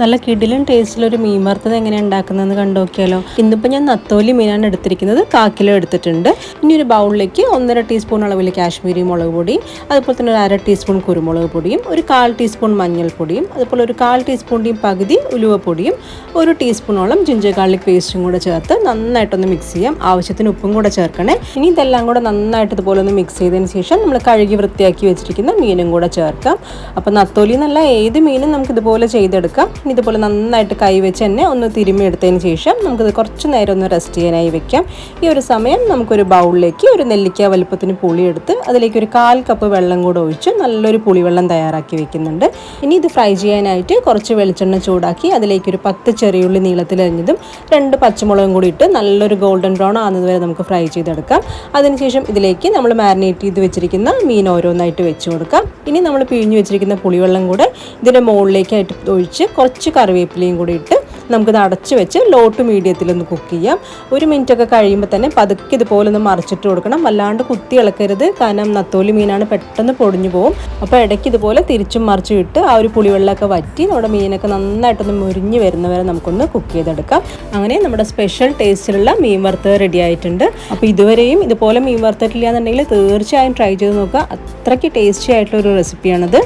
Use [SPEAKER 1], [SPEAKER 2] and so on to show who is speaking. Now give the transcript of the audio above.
[SPEAKER 1] നല്ല കിടിലൻ ടേസ്റ്റിലൊരു മീൻ വറുത്തത് എങ്ങനെയാണ് ഉണ്ടാക്കുന്നതെന്ന് കണ്ടു നോക്കിയാലോ ഇന്നിപ്പോൾ ഞാൻ നത്തോലി മീനാണ് എടുത്തിരിക്കുന്നത്. കാക്കിലോ കിലോ എടുത്തിട്ടുണ്ട്. ഇനി ഒരു ബൗളിലേക്ക് ഒന്നര ടീസ്പൂൺ അളവിൽ കാശ്മീരി മുളക് പൊടി അതുപോലെ തന്നെ ഒരു അര ടീസ്പൂൺ കുരുമുളക് പൊടിയും ഒരു കാൽ ടീസ്പൂൺ മഞ്ഞൾപ്പൊടിയും അതുപോലെ ഒരു കാൽ ടീസ്പൂണിന്റെയും പകുതി ഉലുവപ്പൊടിയും ഒരു ടീസ്പൂണോളം ജിഞ്ചർ ഗാർലിക് പേസ്റ്റും കൂടെ ചേർത്ത് നന്നായിട്ടൊന്ന് മിക്സ് ചെയ്യാം. ആവശ്യത്തിന് ഉപ്പും കൂടെ ചേർക്കണേ. ഇനി ഇതെല്ലാം കൂടെ നന്നായിട്ട് ഇതുപോലെ ഒന്ന് മിക്സ് ചെയ്തതിന് ശേഷം നമ്മൾ കഴുകി വൃത്തിയാക്കി വെച്ചിരിക്കുന്ന മീനും കൂടെ ചേർക്കാം. അപ്പോൾ നത്തോലി എന്നല്ല ഏത് മീനും നമുക്ക് ഇതുപോലെ ചെയ്തെടുക്കാം. ഇതുപോലെ നന്നായിട്ട് കൈവച്ച് തന്നെ ഒന്ന് തിരുമ്മി എടുത്തതിന് ശേഷം നമുക്കിത് കുറച്ച് നേരം ഒന്ന് റെസ്റ്റ് ചെയ്യാനായി വെക്കാം. ഈ ഒരു സമയം നമുക്കൊരു ബൗളിലേക്ക് ഒരു നെല്ലിക്ക വലുപ്പത്തിന് പുളി എടുത്ത് അതിലേക്ക് ഒരു കാൽ കപ്പ് വെള്ളം കൂടെ ഒഴിച്ച് നല്ലൊരു പുളിവെള്ളം തയ്യാറാക്കി വെക്കുന്നുണ്ട്. ഇനി ഇത് ഫ്രൈ ചെയ്യാനായിട്ട് കുറച്ച് വെളിച്ചെണ്ണ ചൂടാക്കി അതിലേക്ക് ഒരു പത്ത് ചെറിയുള്ളി നീളത്തിലരിഞ്ഞതും രണ്ട് പച്ചമുളകും കൂടി ഇട്ട് നല്ലൊരു ഗോൾഡൻ ബ്രൗൺ ആകുന്നതുവരെ നമുക്ക് ഫ്രൈ ചെയ്തെടുക്കാം. അതിനുശേഷം ഇതിലേക്ക് നമ്മൾ മാരിനേറ്റ് ചെയ്ത് വെച്ചിരിക്കുന്ന മീൻ ഓരോന്നായിട്ട് വെച്ച് കൊടുക്കാം. ഇനി നമ്മൾ പിഴിഞ്ഞ് വെച്ചിരിക്കുന്ന പുളിവെള്ളം കൂടെ ഇതിന്റെ മുകളിലേക്കായിട്ട് ഒഴിച്ച് കുറച്ച് കറിവേപ്പിലയും കൂടി ഇട്ട് നമുക്കിത് അടച്ചു വെച്ച് ലോ ടു മീഡിയത്തിലൊന്ന് കുക്ക് ചെയ്യാം. ഒരു മിനിറ്റ് ഒക്കെ കഴിയുമ്പോൾ തന്നെ പതുക്കെ ഇതുപോലെ ഒന്ന് മറിച്ചിട്ട് കൊടുക്കണം. വല്ലാണ്ട് കുത്തി ഇളക്കരുത്. കാരണം നത്തോലി മീനാണ് പെട്ടെന്ന് പൊടിഞ്ഞു പോകും അപ്പോൾ ഇടയ്ക്ക് ഇതുപോലെ തിരിച്ചും മറിച്ചും ഇട്ട് ആ ഒരു പുളിവെള്ളമൊക്കെ വറ്റി നമ്മുടെ മീനൊക്കെ നന്നായിട്ടൊന്ന് മുരിഞ്ഞ് വരുന്നവരെ നമുക്കൊന്ന് കുക്ക് ചെയ്തെടുക്കാം. അങ്ങനെ നമ്മുടെ സ്പെഷ്യൽ ടേസ്റ്റിലുള്ള മീൻ വറുത്തത് റെഡി ആയിട്ടുണ്ട്. അപ്പോൾ ഇതുവരെയും ഇതുപോലെ മീൻ വറുത്തിട്ടില്ല എന്നുണ്ടെങ്കിൽ തീർച്ചയായും ട്രൈ ചെയ്ത് നോക്കുക. അത്രയ്ക്ക് ടേസ്റ്റി ആയിട്ടുള്ള ഒരു റെസിപ്പിയാണിത്